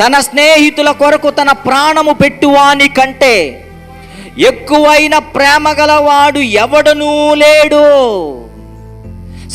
తన స్నేహితుల కొరకు తన ప్రాణము పెట్టువాని కంటే ఎక్కువైన ప్రేమ గలవాడు ఎవడనూ లేడు.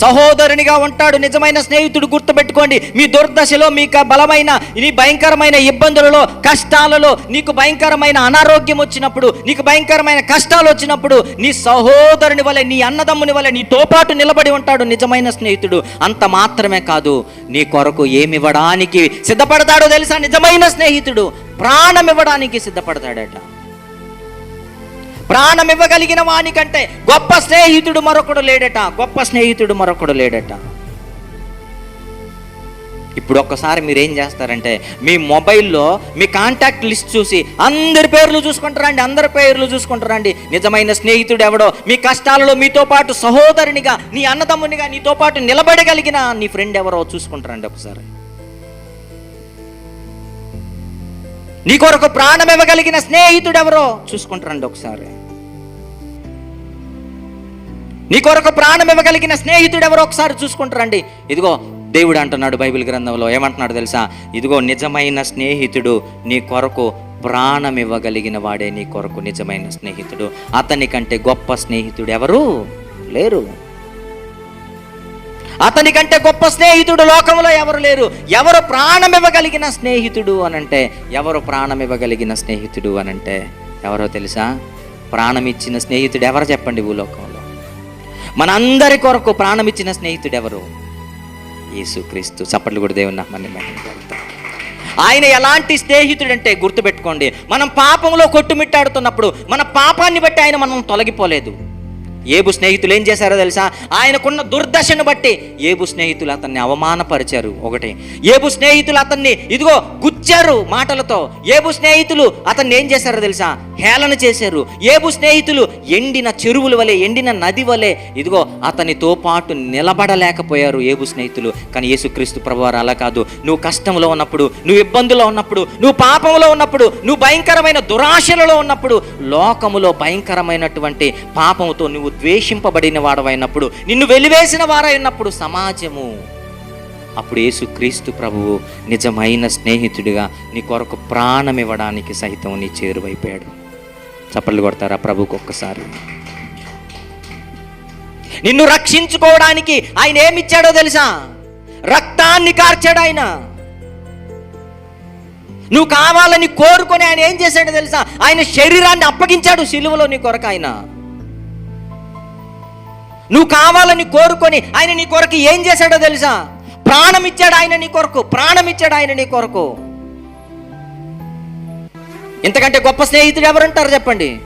సహోదరునిగా ఉంటాడు. నిజమైన స్నేహితుడు గుర్తుపెట్టుకోండి. మీ దుర్దశలో మీకు బలమైన నీ భయంకరమైన ఇబ్బందులలో కష్టాలలో నీకు భయంకరమైన అనారోగ్యం వచ్చినప్పుడు నీకు భయంకరమైన కష్టాలు వచ్చినప్పుడు నీ సహోదరుని వలె నీ అన్నదమ్ముని వలె నీతో పాటు నిలబడి ఉంటాడు నిజమైన స్నేహితుడు. అంత మాత్రమే కాదు నీ కొరకు ఏమి ఇవ్వడానికి సిద్ధపడతాడో తెలుసా? నిజమైన స్నేహితుడు ప్రాణం ఇవ్వడానికి సిద్ధపడతాడట. ప్రాణం ఇవ్వగలిగిన వానికంటే గొప్ప స్నేహితుడు మరొకడు లేడట గొప్ప స్నేహితుడు మరొకడు లేడట. ఇప్పుడు ఒక్కసారి మీరు ఏం చేస్తారంటే మీ మొబైల్లో మీ కాంటాక్ట్ లిస్ట్ చూసి అందరి పేర్లు చూసుకుంటారండి అందరి పేర్లు చూసుకుంటారండి నిజమైన స్నేహితుడు ఎవడో మీ కష్టాలలో మీతో పాటు సహోదరునిగా నీ అన్నదమ్మునిగా నీతో పాటు నిలబడగలిగిన నీ ఫ్రెండ్ ఎవరో చూసుకుంటారండి ఒకసారి. నీ కొరకు ప్రాణం ఇవ్వగలిగిన స్నేహితుడు ఎవరో చూసుకుంటారండి ఒకసారి. నీ కొరకు ప్రాణం ఇవ్వగలిగిన స్నేహితుడు ఎవరో ఒకసారి చూసుకుంటారండి ఇదిగో దేవుడు అంటున్నాడు బైబిల్ గ్రంథంలో. ఏమంటున్నాడు తెలుసా? ఇదిగో నిజమైన స్నేహితుడు నీ కొరకు ప్రాణం ఇవ్వగలిగిన వాడే నీ కొరకు నిజమైన స్నేహితుడు. అతని కంటే గొప్ప స్నేహితుడు ఎవరు లేరు. అతని కంటే గొప్ప స్నేహితుడు లోకంలో ఎవరు లేరు. ఎవరు ప్రాణం ఇవ్వగలిగిన స్నేహితుడు అనంటే ఎవరు ప్రాణం ఇవ్వగలిగిన స్నేహితుడు అనంటే ఎవరో తెలుసా? ప్రాణం ఇచ్చిన స్నేహితుడు ఎవరు చెప్పండి భూలోకంలో మనందరి కొరకు ప్రాణం ఇచ్చిన స్నేహితుడు ఎవరు యేసుక్రీస్తు. చప్పట్లు కూడా దేవుని నామాన్ని ఆయన ఎలాంటి స్నేహితుడు అంటే గుర్తుపెట్టుకోండి. మనం పాపంలో కొట్టుమిట్టాడుతున్నప్పుడు మన పాపాన్ని బట్టి ఆయన మనం తొలగిపోలేదు. ఏబు స్నేహితులు ఏం చేశారో తెలుసా? ఆయనకున్న దుర్దశను బట్టి ఏబు స్నేహితులు అతన్ని అవమానపరిచారు. ఒకటి ఏబు స్నేహితులు అతన్ని ఇదిగో గుచ్చారు మాటలతో. ఏబు స్నేహితులు అతన్ని ఏం చేశారో తెలుసా? హేళన చేశారు. ఏబు స్నేహితులు ఎండిన చెరువుల వలె ఎండిన నది వలె ఇదిగో అతనితో పాటు నిలబడలేకపోయారు ఏబు స్నేహితులు. కానీ యేసుక్రీస్తు ప్రభువారు అలా కాదు. నువ్వు కష్టంలో ఉన్నప్పుడు నువ్వు ఇబ్బందులో ఉన్నప్పుడు నువ్వు పాపంలో ఉన్నప్పుడు నువ్వు భయంకరమైన దురాశలలో ఉన్నప్పుడు లోకములో భయంకరమైనటువంటి పాపంతో నువ్వు ద్వేషింపబడిన వాడవైనప్పుడు నిన్ను వెలివేసిన వారైనప్పుడు సమాజము అప్పుడు యేసుక్రీస్తు ప్రభువు నిజమైన స్నేహితుడిగా నీ కొరకు ప్రాణం ఇవ్వడానికి సైతం నీ చేరువైపోయాడు చప్పట్లు కొడతారా ప్రభుకు ఒక్కసారి? నిన్ను రక్షించుకోవడానికి ఆయన ఏమిచ్చాడో తెలుసా? రక్తాన్ని కార్చాడు ఆయన. నువ్వు కావాలని కోరుకొని ఆయన ఏం చేశాడో తెలుసా? ఆయన శరీరాన్ని అప్పగించాడు సిలువలో నీ కొరకు ఆయన. నువ్వు కావాలని కోరుకొని ఆయన నీ కొరకు ఏం చేశాడో తెలుసా? ప్రాణం ఇచ్చాడు ఆయన నీ కొరకు ప్రాణం ఇచ్చాడు ఆయన నీ కొరకు. ఇంతకంటే గొప్ప స్నేహితుడు ఎవరుంటారు చెప్పండి?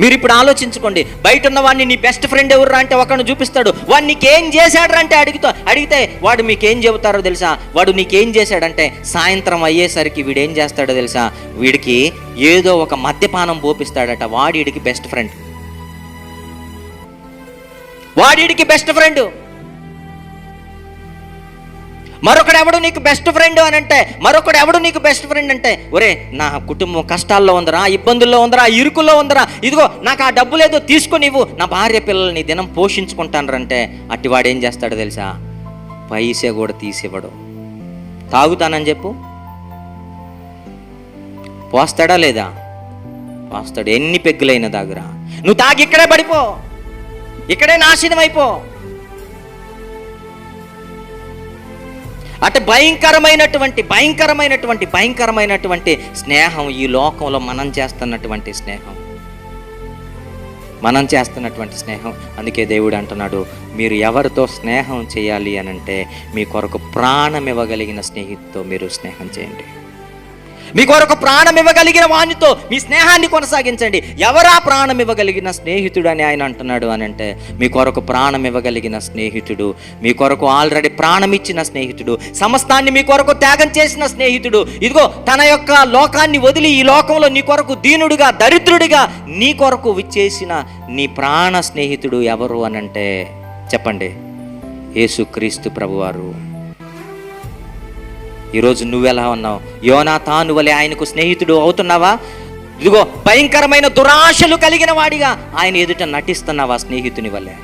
మీరు ఇప్పుడు ఆలోచించుకోండి బయట ఉన్న వాడిని నీ బెస్ట్ ఫ్రెండ్ ఎవరు అంటే ఒకరిని చూపిస్తాడు. వాడు నీకేం చేశాడు అంటే అడుగుతా అడిగితే వాడు మీకేం చెబుతారో తెలుసా? వాడు నీకేం చేశాడంటే సాయంత్రం అయ్యేసరికి వీడేం చేస్తాడో తెలుసా? వీడికి ఏదో ఒక మద్యపానం పోపిస్తాడట వాడికి బెస్ట్ ఫ్రెండ్. వాడికి బెస్ట్ ఫ్రెండ్. మరొకడు ఎవడు నీకు బెస్ట్ ఫ్రెండ్ అని అంటే మరొకడు ఎవడు నీకు బెస్ట్ ఫ్రెండ్ అంటే ఒరే నా కుటుంబం కష్టాల్లో ఉందరా ఇబ్బందుల్లో ఉందరా ఇరుకుల్లో ఉందరా. ఇదిగో నాకు ఆ డబ్బు లేదో తీసుకో ఇవ్వు నా భార్య పిల్లల్ని దినం పోషించుకుంటానంటే అట్టివాడు ఏం చేస్తాడో తెలుసా? పైసే కూడా తీసివ్వడు. తాగుతానని చెప్పు. పోస్తాడా లేదా? పోస్తాడు. ఎన్ని పెగ్గులైన దగ్గర నువ్వు తాగి ఇక్కడే పడిపో. ఇక్కడే నాశనం అయిపో అంటే భయంకరమైనటువంటి భయంకరమైనటువంటి భయంకరమైనటువంటి స్నేహం ఈ లోకంలో మనం చేస్తున్నటువంటి స్నేహం. మనం చేస్తున్నటువంటి స్నేహం. అందుకే దేవుడు అంటున్నాడు మీరు ఎవరితో స్నేహం చేయాలి అని అంటే మీ కొరకు ప్రాణం ఇవ్వగలిగిన స్నేహితుతో మీరు స్నేహం చేయండి. మీ కొరకు ప్రాణం ఇవ్వగలిగిన వానితో మీ స్నేహాన్ని కొనసాగించండి. ఎవరా ప్రాణం ఇవ్వగలిగిన స్నేహితుడు అని ఆయన అంటున్నాడు అని అంటే మీ కొరకు ప్రాణం ఇవ్వగలిగిన స్నేహితుడు మీ కొరకు ఆల్రెడీ ప్రాణం ఇచ్చిన స్నేహితుడు సమస్తాన్ని మీ కొరకు త్యాగం చేసిన స్నేహితుడు ఇదిగో తన యొక్క లోకాన్ని వదిలి ఈ లోకంలో నీ కొరకు దీనుడిగా దరిద్రుడిగా నీ కొరకు విచ్చేసిన నీ ప్రాణ స్నేహితుడు ఎవరు అనంటే చెప్పండి. యేసుక్రీస్తు ప్రభువారు. ఈరోజు నువ్వెలా ఉన్నావు? యోనా తాను వలె ఆయనకు స్నేహితుడు అవుతున్నావా? ఇదిగో భయంకరమైన దురాశలు కలిగిన వాడిగా ఆయన ఎదుట నటిస్తున్నావా స్నేహితుని వల్లే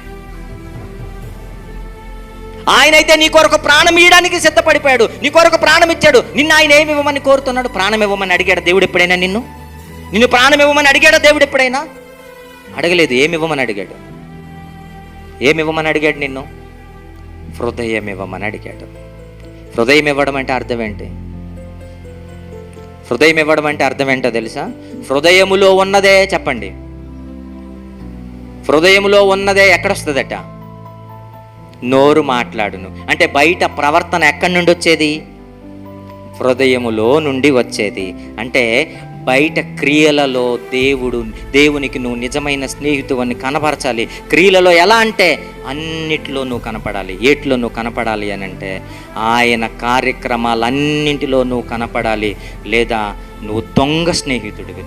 ఆయన అయితే నీ కొరకు ప్రాణం ఇవ్వడానికి సిద్ధపడిపోయాడు. నీ కొరకు ప్రాణం ఇచ్చాడు. నిన్ను ఆయన ఏమి ఇవ్వమని కోరుతున్నాడు? ప్రాణం ఇవ్వమని అడిగాడు దేవుడు ఎప్పుడైనా నిన్ను? నిన్ను ప్రాణం ఇవ్వమని అడిగాడా దేవుడు ఎప్పుడైనా? అడగలేదు ఏమి ఇవ్వమని అడిగాడు? ఏమి ఇవ్వమని అడిగాడు నిన్ను? హృదయం ఇవ్వమని అడిగాడు. హృదయం ఇవ్వడం అంటే అర్థం ఏంటి? హృదయం ఇవ్వడం అంటే అర్థం ఏంటో తెలుసా? హృదయములో ఉన్నదే చెప్పండి. హృదయములో ఉన్నదే ఎక్కడొస్తుందట? నోరు మాట్లాడును. అంటే బయట ప్రవర్తన ఎక్కడి నుండి వచ్చేది హృదయములో నుండి వచ్చేది. అంటే బయట క్రియలలో దేవుడు దేవునికి నువ్వు నిజమైన స్నేహితువని కనపరచాలి. క్రియలలో ఎలా అంటే అన్నిట్లో నువ్వు కనపడాలి. ఏట్లో నువ్వు కనపడాలి అని అంటే ఆయన కార్యక్రమాలన్నింటిలో నువ్వు కనపడాలి. లేదా నువ్వు దొంగ స్నేహితుడివి.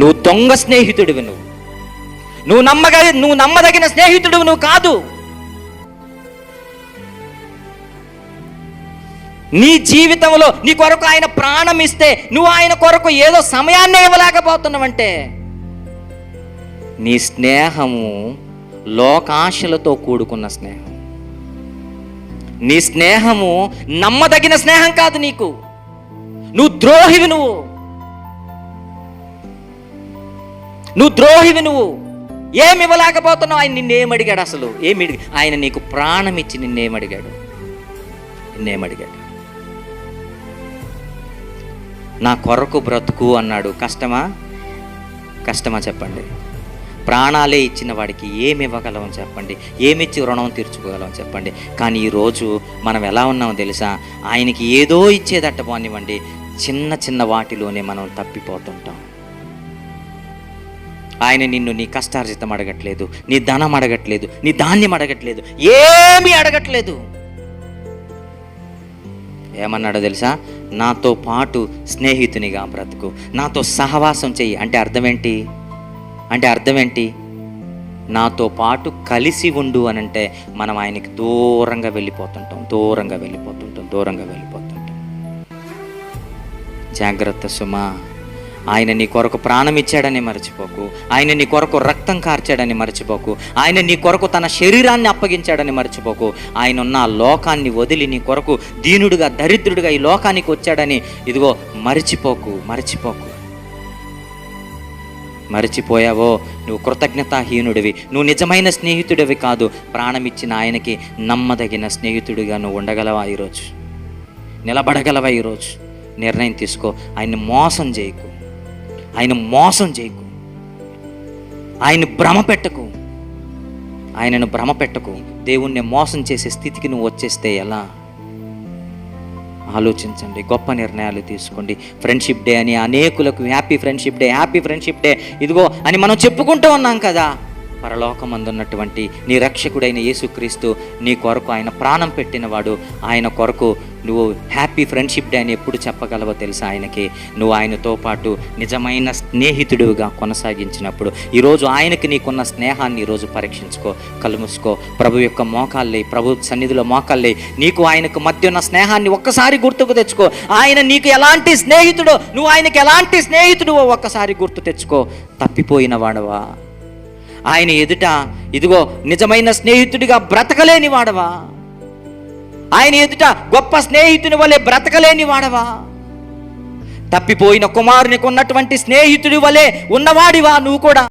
నువ్వు దొంగ స్నేహితుడివి నువ్వు. నువ్వు నమ్మగ నువ్వు నమ్మదగిన స్నేహితుడు నువ్వు కాదు. నీ జీవితంలో నీ కొరకు ఆయన ప్రాణం ఇస్తే నువ్వు ఆయన కొరకు ఏదో సమయాన్ని ఇవ్వలేకపోతున్నావంటే నీ స్నేహము లోకాశలతో కూడుకున్న స్నేహం. నీ స్నేహము నమ్మదగిన స్నేహం కాదు నీకు. నువ్వు ద్రోహివి నువ్వు. నువ్వు ద్రోహివి నువ్వు. ఏమి ఇవ్వలేకపోతున్నావు? ఆయన నిన్నేమడిగాడు అసలు? ఏమి ఆయన నీకు ప్రాణం ఇచ్చి నిన్నేం అడిగాడు నిన్నేం అడిగాడు నా కొరకు బ్రతుకు అన్నాడు. కష్టమా? కష్టమా చెప్పండి. ప్రాణాలే ఇచ్చిన వాడికి ఏమి ఇవ్వగలం చెప్పండి. ఏమిచ్చి రుణం తీర్చుకోగలం చెప్పండి. కానీ ఈరోజు మనం ఎలా ఉన్నామో తెలుసా? ఆయనకి ఏదో ఇచ్చేదట్ట పోనివ్వండి చిన్న చిన్న వాటిలోనే మనం తప్పిపోతుంటాం. ఆయన నిన్ను నీ కష్టార్జితం అడగట్లేదు నీ ధనం అడగట్లేదు నీ ధాన్యం అడగట్లేదు ఏమీ అడగట్లేదు. ఏమన్నాడో తెలుసా? నాతో పాటు స్నేహితునిగా బ్రతుకు. నాతో సహవాసం చెయ్యి. అంటే అర్థం ఏంటి అంటే అర్థం ఏంటి నాతో పాటు కలిసి ఉండు అని అంటే మనం ఆయనకి దూరంగా వెళ్ళిపోతుంటాం. దూరంగా వెళ్ళిపోతుంటాం. దూరంగా వెళ్ళిపోతుంటాం. జాగ్రత్త సుమా. ఆయన నీ కొరకు ప్రాణం ఇచ్చాడని మర్చిపోకు. ఆయన నీ కొరకు రక్తం కార్చాడని మర్చిపోకు. ఆయన నీ కొరకు తన శరీరాన్ని అప్పగించాడని మర్చిపోకు. ఆయన ఉన్న లోకాన్ని వదిలి నీ కొరకు దీనుడుగా దరిద్రుడిగా ఈ లోకానికి వచ్చాడని ఇదిగో మర్చిపోకు మర్చిపోకు. మరచిపోయావో? నువ్వు కృతజ్ఞతాహీనుడివి. నువ్వు నిజమైన స్నేహితుడివి కాదు. ప్రాణమిచ్చిన ఆయనకి నమ్మదగిన స్నేహితుడిగా నువ్వు ఉండగలవా ఈరోజు? నిలబడగలవా ఈరోజు? నిర్ణయం తీసుకో. ఆయన్ని మోసం చేయకు. ఆయన మోసం చేయకు. ఆయన భ్రమ పెట్టకు. ఆయనను భ్రమ పెట్టకు. దేవుణ్ణి మోసం చేసే స్థితికి నువ్వు వచ్చేస్తే ఎలా? ఆలోచించండి. గొప్ప నిర్ణయాలు తీసుకోండి. ఫ్రెండ్షిప్ డే అని అనేకులకు happy friendship day happy friendship day. ఇదిగో అని మనం చెప్పుకుంటూ ఉన్నాం కదా. పరలోకమందున్నటువంటి నీ రక్షకుడైన యేసుక్రీస్తు నీ కొరకు ఆయన ప్రాణం పెట్టినవాడు. ఆయన కొరకు నువ్వు హ్యాపీ ఫ్రెండ్షిప్ డే అని ఎప్పుడు చెప్పగలవో తెలుసా ఆయనకి? నువ్వు ఆయనతో పాటు నిజమైన స్నేహితుడిగా కొనసాగించినప్పుడు ఈరోజు ఆయనకి నీకున్న స్నేహాన్ని ఈరోజు పరీక్షించుకో కలుముసుకో. ప్రభు యొక్క మోకాళ్ళే ప్రభు సన్నిధిలో మోకాళ్ళే నీకు ఆయనకు మధ్య ఉన్న స్నేహాన్ని ఒక్కసారి గుర్తుకు తెచ్చుకో. ఆయన నీకు ఎలాంటి స్నేహితుడో నువ్వు ఆయనకి ఎలాంటి స్నేహితుడువో ఒక్కసారి గుర్తు తెచ్చుకో. తప్పిపోయిన వాడవా? ఆయన ఎదుట ఇదిగో నిజమైన స్నేహితుడిగా బ్రతకలేని వాడవా? ఆయన ఎదుట గొప్ప స్నేహితుని వలె బ్రతకలేని వాడవా? తప్పిపోయిన కుమారునికి ఉన్నటువంటి స్నేహితుడి వలె ఉన్నవాడివా నువ్వు కూడా?